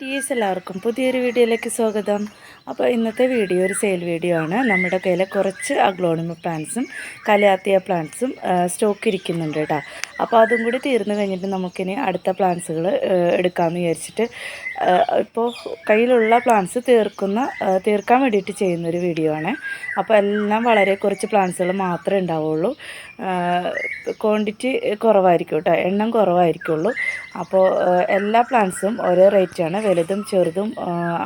ടീസ് എല്ലാവർക്കും പുതിയൊരു വീഡിയോയിലേക്ക് സ്വാഗതം. അപ്പോൾ ഇന്നത്തെ വീഡിയോ ഒരു സെയിൽ വീഡിയോ ആണ്. നമ്മുടെ കയ്യിൽ കുറച്ച് അഗ്ലോണിമ പ്ലാന്റ്സും കലയാത്തിയ പ്ലാന്റ്സും സ്റ്റോക്ക് ഇരിക്കുന്നുണ്ട് കേട്ടോ. അപ്പോൾ അതും കൂടി തീർന്നു കഴിഞ്ഞിട്ട് നമുക്കിനി അടുത്ത പ്ലാന്റ്സുകൾ എടുക്കാമെന്ന് വിചാരിച്ചിട്ട് ഇപ്പോൾ കയ്യിലുള്ള പ്ലാന്റ്സ് തീർക്കുന്ന തീർക്കാൻ വേണ്ടിയിട്ട് ചെയ്യുന്നൊരു വീഡിയോ ആണ്. അപ്പോൾ എല്ലാം വളരെ കുറച്ച് പ്ലാന്റ്സുകൾ മാത്രമേ ഉണ്ടാവുള്ളൂ. ക്വാണ്ടിറ്റി കുറവായിരിക്കും കേട്ടോ. എണ്ണം കുറവായിരിക്കുള്ളൂ. അപ്പോൾ എല്ലാ പ്ലാന്റ്സും ഒരേ റേറ്റാണ് വലുതും ചെറുതും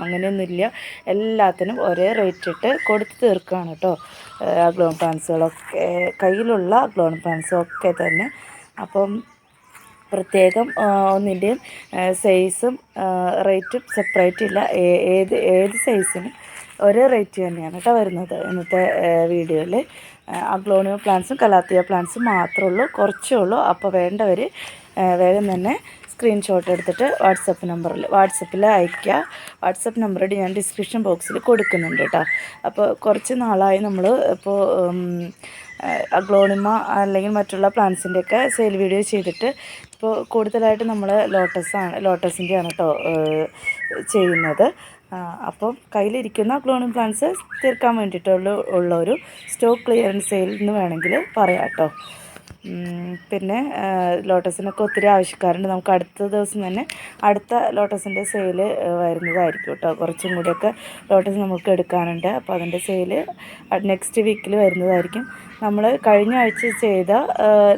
അങ്ങനെയൊന്നുമില്ല. എല്ലാത്തിനും ഒരേ റേറ്റ് ഇട്ട് കൊടുത്ത് തീർക്കുകയാണ് കേട്ടോ ഗ്ലോൺ പാൻസുകളൊക്കെ കയ്യിലുള്ള ഗ്ലോൺ പാൻസൊക്കെ തന്നെ. അപ്പം പ്രത്യേകം ഒന്നിന്റെയും സൈസും റേറ്റും സെപ്പറേറ്റ് ഇല്ല. ഏത് ഏത് സൈസിനും ഒരേ റേറ്റ് തന്നെയാണ് കേട്ടോ വരുന്നത് ഇന്നത്തെ വീഡിയോയിൽ. അഗ്ലോണിയോ പ്ലാന്റ്സും കലാത്തിയ പ്ലാന്റ്സും മാത്രമേ ഉള്ളൂ കുറച്ചേ ഉള്ളൂ. അപ്പോൾ വേണ്ടവർ വേഗം തന്നെ സ്ക്രീൻഷോട്ട് എടുത്തിട്ട് വാട്സപ്പ് നമ്പറിൽ വാട്സപ്പിൽ അയയ്ക്കുക വാട്സപ്പ് നമ്പർ ഞാൻ ഡിസ്ക്രിപ്ഷൻ ബോക്സിൽ കൊടുക്കുന്നുണ്ട് കേട്ടോ അപ്പോൾ കുറച്ച് നാളായി നമ്മൾ ഇപ്പോൾ അഗ്ലോണിമ അല്ലെങ്കിൽ മറ്റുള്ള പ്ലാന്റ്സിന്റെയൊക്കെ സെയിൽ വീഡിയോ ചെയ്തിട്ട് ഇപ്പോൾ കൂടുതലായിട്ട് നമ്മൾ ലോട്ടസാണ് ലോട്ടസിന്റെയാണ് കേട്ടോ ചെയ്യുന്നത്. അപ്പം കയ്യിലിരിക്കുന്ന ക്ലോണിങ് പ്ലാന്റ്സ് തീർക്കാൻ വേണ്ടിയിട്ടുള്ള ഉള്ള ഒരു സ്റ്റോക്ക് ക്ലിയറൻസ് സെയിൽ എന്ന് വേണമെങ്കിൽ പറയാം കേട്ടോ പിന്നെ ലോട്ടസിനൊക്കെ ഒത്തിരി ആവശ്യക്കാരുണ്ട്. നമുക്ക് അടുത്ത ദിവസം തന്നെ അടുത്ത ലോട്ടസിന്റെ സെയിൽ വരുന്നതായിരിക്കും കേട്ടോ. കുറച്ചും കൂടിയൊക്കെ ലോട്ടസ് നമുക്ക് എടുക്കാനുണ്ട്. അപ്പോൾ അതിന്റെ സെയിൽ നെക്സ്റ്റ് വീക്കിൽ വരുന്നതായിരിക്കും. നമ്മൾ കഴിഞ്ഞ ആഴ്ച ചെയ്ത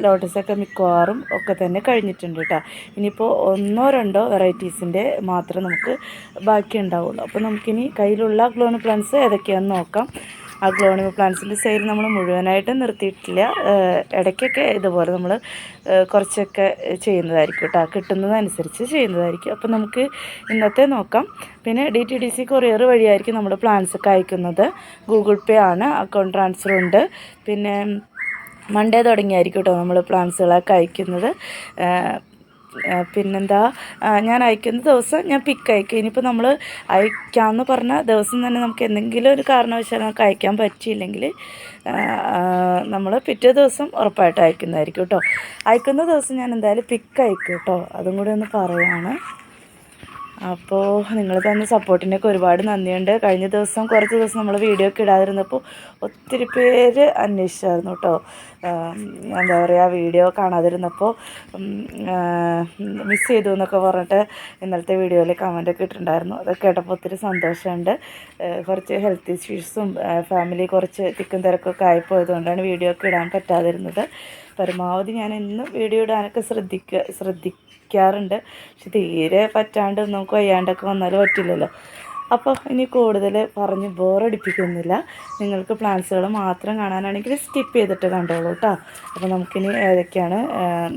ലോട്ടസൊക്കെ മിക്കവാറും ഒക്കെ തന്നെ കഴിഞ്ഞിട്ടുണ്ട് കേട്ടോ. ഇനിയിപ്പോൾ ഒന്നോ രണ്ടോ വെറൈറ്റീസിന്റെ മാത്രം നമുക്ക് ബാക്കി ഉണ്ടാവുള്ളൂ അപ്പോൾ നമുക്കിനി കയ്യിലുള്ള ഗ്ലോണി പ്ലാൻസ് ഏതൊക്കെയാണെന്ന് നോക്കാം. ആ ഗ്ലോണിമ പ്ലാന്റ്സിന്റെ സെയിൽ നമ്മൾ മുഴുവനായിട്ട് നിർത്തിയിട്ടില്ല. ഇടയ്ക്കൊക്കെ ഇതുപോലെ നമ്മൾ കുറച്ചൊക്കെ ചെയ്യുന്നതായിരിക്കും കേട്ടോ. കിട്ടുന്നതനുസരിച്ച് ചെയ്യുന്നതായിരിക്കും. അപ്പോൾ നമുക്ക് ഇന്നത്തെ നോക്കാം. പിന്നെ D T D C courier വഴിയായിരിക്കും നമ്മൾ പ്ലാൻസ് ഒക്കെ അയക്കുന്നത്. ഗൂഗിൾ പേ ആണ് അക്കൗണ്ട് ട്രാൻസ്ഫർ ഉണ്ട്. പിന്നെ മൺഡേ തുടങ്ങിയായിരിക്കും കേട്ടോ നമ്മൾ പ്ലാൻസുകളൊക്കെ അയക്കുന്നത്. പിന്നെന്താ? ഞാൻ അയക്കുന്ന ദിവസം ഞാൻ പിക്ക് അയക്കും. ഇനിയിപ്പോൾ നമ്മൾ അയക്കാമെന്ന് പറഞ്ഞ ദിവസം തന്നെ നമുക്ക് എന്തെങ്കിലും ഒരു കാരണവശാലും നമുക്ക് അയക്കാൻ പറ്റിയില്ലെങ്കിൽ നമ്മൾ പിറ്റേ ദിവസം ഉറപ്പായിട്ട് അയക്കുന്നതായിരിക്കും കേട്ടോ. അയക്കുന്ന ദിവസം ഞാൻ എന്തായാലും പിക്ക് അയക്കും കേട്ടോ. അതും കൂടി ഒന്ന് പറയുകയാണ് അപ്പോൾ നിങ്ങൾ തന്ന സപ്പോർട്ടിനൊക്കെ ഒരുപാട് നന്ദിയുണ്ട്. കഴിഞ്ഞ ദിവസം കുറച്ച് ദിവസം നമ്മൾ വീഡിയോ ഒക്കെ ഇടാതിരുന്നപ്പോൾ ഒത്തിരി പേര് അന്വേഷിച്ചായിരുന്നു കേട്ടോ. എന്താ പറയുക വീഡിയോ കാണാതിരുന്നപ്പോൾ മിസ് ചെയ്തു എന്നൊക്കെ പറഞ്ഞിട്ട് ഇന്നലത്തെ വീഡിയോയിൽ കമന്റൊക്കെ ഇട്ടിട്ടുണ്ടായിരുന്നു. അതൊക്കെ കേട്ടപ്പോൾ ഒത്തിരി സന്തോഷമുണ്ട്. കുറച്ച് ഹെൽത്ത് ഇഷ്യൂസും ഫാമിലി കുറച്ച് തിക്കും തിരക്കൊക്കെ ആയിപ്പോയതുകൊണ്ടാണ് വീഡിയോ ഒക്കെ ഇടാൻ പറ്റാതിരുന്നത്. പരമാവധി ഞാൻ ഇന്നും വീഡിയോ ഇടാനൊക്കെ ശ്രദ്ധിക്കുക ശ്രദ്ധിക്കാറുണ്ട് പക്ഷെ തീരെ പറ്റാണ്ട് നമുക്ക് വയ്യാണ്ടൊക്കെ വന്നാലും പറ്റില്ലല്ലോ. അപ്പോൾ ഇനി കൂടുതൽ പറഞ്ഞ് ബോറടിപ്പിക്കുന്നില്ല. നിങ്ങൾക്ക് പ്ലാൻസുകൾ മാത്രം കാണാനാണെങ്കിൽ സ്കിപ്പ് ചെയ്തിട്ട് കണ്ടോളൂ കേട്ടോ അപ്പോൾ നമുക്കിനി ഏതൊക്കെയാണ്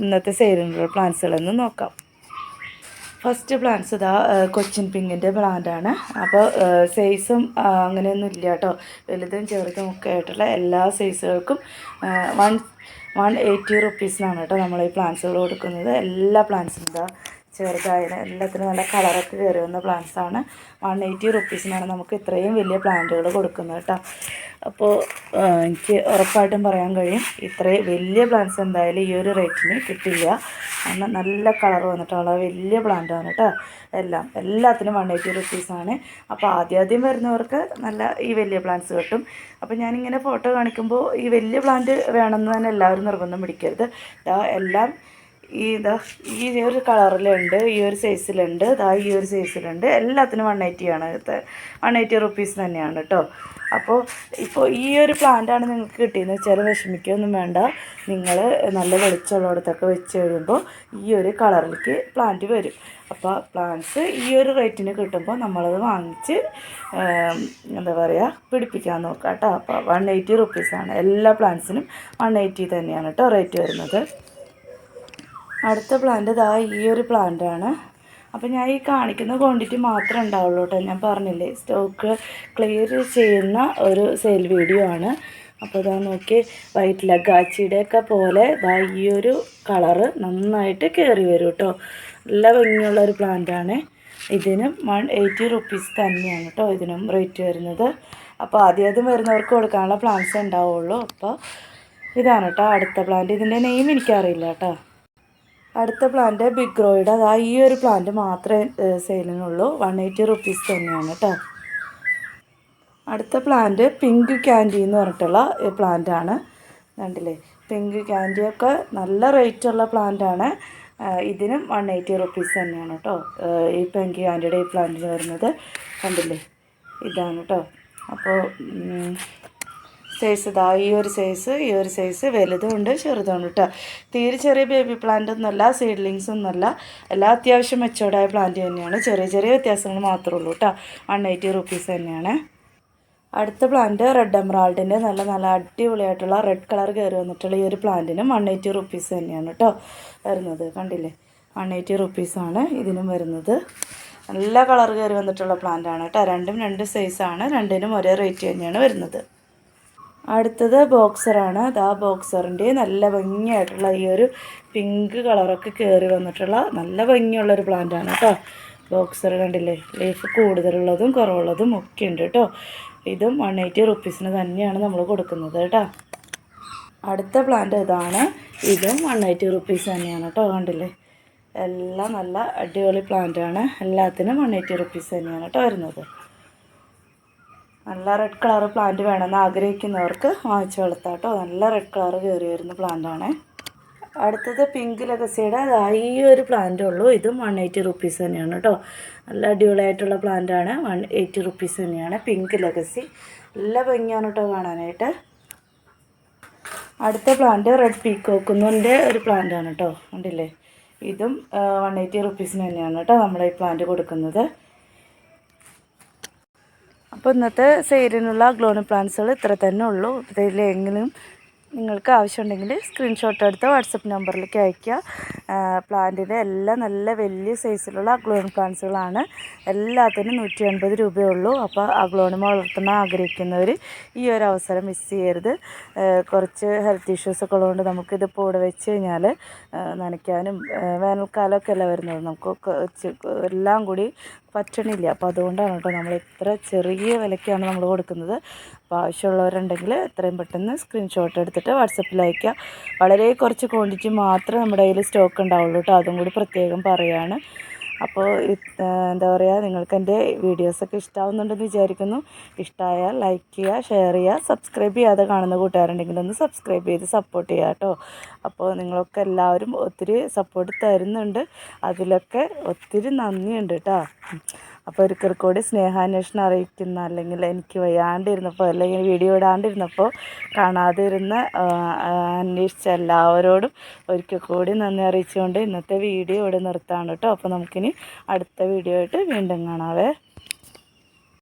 ഇന്നത്തെ സെയിലിനുള്ള പ്ലാൻസുകളെന്ന് നോക്കാം. ഫസ്റ്റ് പ്ലാന്റ്സ് ഇതാ കൊച്ചിൻ പിങ്കിന്റെ പ്ലാന്റാണ് അപ്പോൾ സൈസും അങ്ങനെയൊന്നും ഇല്ല കേട്ടോ വലുതും ചെറുതും ഒക്കെ ആയിട്ടുള്ള എല്ലാ സൈസുകൾക്കും വൺ വൺ എയ്റ്റി റുപ്പീസിനാണ് കേട്ടോ നമ്മൾ ഈ പ്ലാന്റ്സുകൾ കൊടുക്കുന്നത്. എല്ലാ പ്ലാന്റ്സും ഇതാ ചെറുതായാലും എല്ലാത്തിനും നല്ല കളറൊക്കെ കയറി വന്ന പ്ലാന്റ്സ് ആണ്. വൺ എയ്റ്റി റുപ്പീസിനാണ് നമുക്ക് ഇത്രയും വലിയ പ്ലാന്റുകൾ കൊടുക്കുന്നത് കേട്ടോ. അപ്പോൾ എനിക്ക് ഉറപ്പായിട്ടും പറയാൻ കഴിയും ഇത്രയും വലിയ പ്ലാന്റ്സ് എന്തായാലും ഈ ഒരു റേറ്റിന് കിട്ടില്ല. കാരണം നല്ല കളർ വന്നിട്ടുള്ള വലിയ പ്ലാന്റാണ് കേട്ടോ. എല്ലാം എല്ലാത്തിനും വൺ എയ്റ്റി റുപ്പീസാണ് അപ്പോൾ ആദ്യം ആദ്യം വരുന്നവർക്ക് നല്ല ഈ വലിയ പ്ലാന്റ്സ് കിട്ടും. അപ്പോൾ ഞാനിങ്ങനെ ഫോട്ടോ കാണിക്കുമ്പോൾ ഈ വലിയ പ്ലാന്റ് വേണമെന്ന് തന്നെ എല്ലാവരും നിർബന്ധം പിടിക്കരുത്. എല്ലാം ഈ ഇതാ ഈ ഒരു കളറിലുണ്ട് ഈ ഒരു സൈസിലുണ്ട് ഇതാ ഈ ഒരു സൈസിലുണ്ട് എല്ലാത്തിനും വൺ എയ്റ്റി ആണ്. വൺ എയ്റ്റി റുപ്പീസ് തന്നെയാണ് കേട്ടോ അപ്പോൾ ഇപ്പോൾ ഈ ഒരു പ്ലാന്റാണ് നിങ്ങൾക്ക് കിട്ടിയെന്ന് വെച്ചാൽ വിഷമിക്കൊന്നും വേണ്ട. നിങ്ങൾ നല്ല വെളിച്ചമുള്ളിടത്തൊക്കെ വെച്ച് കഴിയുമ്പോൾ ഈ ഒരു കളറിലേക്ക് പ്ലാന്റ് വരും. അപ്പോൾ പ്ലാന്റ്സ് ഈ ഒരു റേറ്റിന് കിട്ടുമ്പോൾ നമ്മളത് വാങ്ങിച്ച് എന്താ പറയുക പിടിപ്പിക്കാൻ നോക്കാം കേട്ടോ അപ്പോൾ വൺ എയ്റ്റി റുപ്പീസാണ് എല്ലാ പ്ലാന്റ്സിനും വൺ എയ്റ്റി തന്നെയാണ് കേട്ടോ റേറ്റ് വരുന്നത്. അടുത്ത പ്ലാന്റ് ഇതാ ഈ ഒരു പ്ലാന്റാണ് അപ്പോൾ ഞാൻ ഈ കാണിക്കുന്ന ക്വാണ്ടിറ്റി മാത്രമേ ഉണ്ടാവുള്ളൂ കേട്ടോ. ഞാൻ പറഞ്ഞില്ലേ സ്റ്റോക്ക് ക്ലിയർ ചെയ്യുന്ന ഒരു സെയിൽ വീഡിയോ ആണ്. അപ്പോൾ ഇതാ നോക്കി വൈറ്റ് ലഗാച്ചിയുടെയൊക്കെ പോലെ ഇതാ ഈ ഒരു കളറ് നന്നായിട്ട് കയറി വരും കേട്ടോ. നല്ല ഭംഗിയുള്ള ഒരു പ്ലാന്റാണ് ഇതിനും വൺ എയ്റ്റി റുപ്പീസ് തന്നെയാണ് കേട്ടോ ഇതിനും റേറ്റ് വരുന്നത്. അപ്പോൾ ആദ്യം ആദ്യം വരുന്നവർക്ക് കൊടുക്കാനുള്ള പ്ലാന്റ്സ് ഉണ്ടാവുള്ളൂ. അപ്പോൾ ഇതാണ് കേട്ടോ അടുത്ത പ്ലാന്റ് ഇതിന്റെ നെയിം എനിക്കറിയില്ല കേട്ടോ. അടുത്ത പ്ലാന്റ് ബിഗ് റോയുടെ അതാ ഈ ഒരു പ്ലാന്റ് മാത്രമേ സെയിലിനുള്ളൂ വൺ എയ്റ്റി റുപ്പീസ് തന്നെയാണ് കേട്ടോ അടുത്ത പ്ലാന്റ് പിങ്ക് ക്യാൻഡി എന്ന് പറഞ്ഞിട്ടുള്ള പ്ലാന്റ് ആണ്. കണ്ടില്ലേ? പിങ്ക് ക്യാൻഡിയൊക്കെ നല്ല റേറ്റുള്ള പ്ലാന്റ് ആണ്. ഇതിനും വൺ എയ്റ്റി റുപ്പീസ് തന്നെയാണ് കേട്ടോ ഈ പിങ്ക് ക്യാൻഡിയുടെ ഈ പ്ലാന്റിന് വരുന്നത്. കണ്ടില്ലേ? ഇതാണ് കേട്ടോ അപ്പോൾ സൈസ് ഇതാ ഈ ഒരു സൈസ് ഈ ഒരു സൈസ് വലുതും വലുതുണ്ട് ചെറുതുണ്ട് കേട്ടോ തീരെ ചെറിയ ബേബി പ്ലാന്റ് ഒന്നുമല്ല സീഡ്ലിങ്സ് ഒന്നുമല്ല എല്ലാ അത്യാവശ്യം മെച്ചോർഡായ പ്ലാന്റ് തന്നെയാണ്. ചെറിയ ചെറിയ വ്യത്യാസങ്ങൾ മാത്രമേ ഉള്ളൂ കേട്ടോ വൺ എയ്റ്റി റുപ്പീസ് തന്നെയാണ്. അടുത്ത പ്ലാന്റ് റെഡ് എമറാൾഡിന്റെ നല്ല നല്ല അടിപൊളിയായിട്ടുള്ള റെഡ് കളർ കയറി വന്നിട്ടുള്ള ഈ ഒരു പ്ലാന്റിനും വൺ എയ്റ്റി റുപ്പീസ് തന്നെയാണ് കേട്ടോ വരുന്നത്. കണ്ടില്ലേ? വൺ എയ്റ്റി റുപ്പീസാണ് ഇതിനും വരുന്നത്. നല്ല കളർ കയറി വന്നിട്ടുള്ള പ്ലാന്റ് ആണ് കേട്ടോ രണ്ടും രണ്ട് സൈസാണ് രണ്ടിനും ഒരേ റേറ്റ് തന്നെയാണ് വരുന്നത്. അടുത്തത് ബോക്സറാണ്. അത് ആ ബോക്സറിന്റെ നല്ല ഭംഗിയായിട്ടുള്ള ഈ ഒരു പിങ്ക് കളറൊക്കെ കയറി വന്നിട്ടുള്ള നല്ല ഭംഗിയുള്ളൊരു പ്ലാന്റാണ് കേട്ടോ. ബോക്സർ കണ്ടില്ലേ? ലീഫ് കൂടുതലുള്ളതും കുറവുള്ളതും ഒക്കെ ഉണ്ട് കേട്ടോ. ഇതും വൺ എയ്റ്റി റുപ്പീസിന് തന്നെയാണ് നമ്മൾ കൊടുക്കുന്നത് കേട്ടോ. അടുത്ത പ്ലാന്റ് ഇതാണ്. ഇതും വൺ എയ്റ്റി റുപ്പീസ് തന്നെയാണ് കേട്ടോ കണ്ടില്ലേ? എല്ലാം നല്ല അടിപൊളി പ്ലാന്റ് ആണ്. എല്ലാത്തിനും വൺ എയ്റ്റി റുപ്പീസ് തന്നെയാണ് കേട്ടോ വരുന്നത്. നല്ല റെഡ് കളർ പ്ലാന്റ് വേണമെന്ന് ആഗ്രഹിക്കുന്നവർക്ക് വാങ്ങിച്ചു വളർത്താട്ടോ. നല്ല റെഡ് കളർ കയറി വരുന്ന പ്ലാന്റ് ആണ്. അടുത്തത് പിങ്ക് ലഗസിയുടെ ഈ ഒരു പ്ലാന്റ് ഉള്ളൂ. ഇതും വൺ എയ്റ്റി റുപ്പീസ് തന്നെയാണ് കേട്ടോ. നല്ല അടിപൊളിയായിട്ടുള്ള പ്ലാന്റ് ആണ്. വൺ എയ്റ്റി റുപ്പീസ് തന്നെയാണ് പിങ്ക് ലഗസി നല്ല ഭംഗിയാണ് കേട്ടോ കാണാനായിട്ട്. അടുത്ത പ്ലാന്റ് റെഡ് പീക്കോക്കുന്നതിന്റെ ഒരു പ്ലാന്റ് ആണ് കേട്ടോ. കണ്ടില്ലേ? ഇതും വൺ എയ്റ്റി റുപ്പീസിന് തന്നെയാണ് കേട്ടോ നമ്മൾ ഈ പ്ലാന്റ് കൊടുക്കുന്നത്. അപ്പോൾ ഇന്നത്തെ സെയിലിനുള്ള ഗ്ലോണി പ്ലാന്റ്സുകൾ ഇത്ര തന്നെ ഉള്ളൂ. ഇതിലെങ്കിലും നിങ്ങൾക്ക് ആവശ്യമുണ്ടെങ്കിൽ സ്ക്രീൻഷോട്ട് എടുത്ത് വാട്സപ്പ് നമ്പറിലേക്ക് അയയ്ക്കുക. പ്ലാന്റിന്റെ എല്ലാം നല്ല വലിയ സൈസിലുള്ള അഗ്ലോണി പ്ലാന്റ്സുകളാണ്. എല്ലാത്തിനും നൂറ്റി എൺപത് രൂപയുള്ളൂ അപ്പോൾ അഗ്ലോണിമ വളർത്തണം ആഗ്രഹിക്കുന്നവർ ഈ ഒരു അവസരം മിസ് ചെയ്യരുത്. കുറച്ച് ഹെൽത്ത് ഇഷ്യൂസ് ഒക്കെ ഉള്ളതുകൊണ്ട് നമുക്കിത് പൂടെ വെച്ച് കഴിഞ്ഞാൽ നനയ്ക്കാനും വേനൽക്കാലമൊക്കെ അല്ല വരുന്നത്. നമുക്ക് എല്ലാം കൂടി പറ്റണില്ല. അപ്പോൾ അതുകൊണ്ടാണ് കേട്ടോ നമ്മൾ ഇത്ര ചെറിയ വിലയ്ക്കാണ് നമ്മൾ കൊടുക്കുന്നത്. അപ്പോൾ ആവശ്യമുള്ളവരുണ്ടെങ്കിൽ എത്രയും പെട്ടെന്ന് സ്ക്രീൻഷോട്ട് എടുത്തിട്ട് വാട്സപ്പിൽ അയക്കുക വളരെ കുറച്ച് ക്വാണ്ടിറ്റി മാത്രമേ നമ്മുടെ കയ്യിൽ സ്റ്റോക്ക് ഉണ്ടാവുള്ളൂ കേട്ടോ. അതും കൂടി പ്രത്യേകം പറയുകയാണ് അപ്പോൾ എന്താ പറയുക നിങ്ങൾക്ക് എന്റെ വീഡിയോസൊക്കെ ഇഷ്ടമാവുന്നുണ്ടെന്ന് വിചാരിക്കുന്നു. ഇഷ്ടമായാൽ ലൈക്ക് ചെയ്യുക ഷെയർ ചെയ്യുക സബ്സ്ക്രൈബ് ചെയ്യാതെ കാണുന്ന കൂട്ടുകാരുണ്ടെങ്കിൽ ഒന്ന് സബ്സ്ക്രൈബ് ചെയ്ത് സപ്പോർട്ട് ചെയ്യുക കേട്ടോ. അപ്പോൾ നിങ്ങളൊക്കെ എല്ലാവരും ഒത്തിരി സപ്പോർട്ട് തരുന്നുണ്ട്. അതിലൊക്കെ ഒത്തിരി നന്ദിയുണ്ട് കേട്ടോ. അപ്പോൾ ഒരിക്കൽ കൂടി സ്നേഹാന്വേഷണം അറിയിക്കുന്ന അല്ലെങ്കിൽ എനിക്ക് വയ്യാണ്ടിരുന്നപ്പോൾ അല്ലെങ്കിൽ വീഡിയോ ഇടാണ്ടിരുന്നപ്പോൾ കാണാതിരുന്ന അന്വേഷിച്ച എല്ലാവരോടും ഒരിക്കൽ കൂടി നന്ദി അറിയിച്ചുകൊണ്ട് ഇന്നത്തെ വീഡിയോ ഇവിടെ നിർത്താണ് കേട്ടോ. അപ്പോൾ നമുക്കിനി അടുത്ത വീഡിയോ ആയിട്ട് വീണ്ടും കാണാവേ.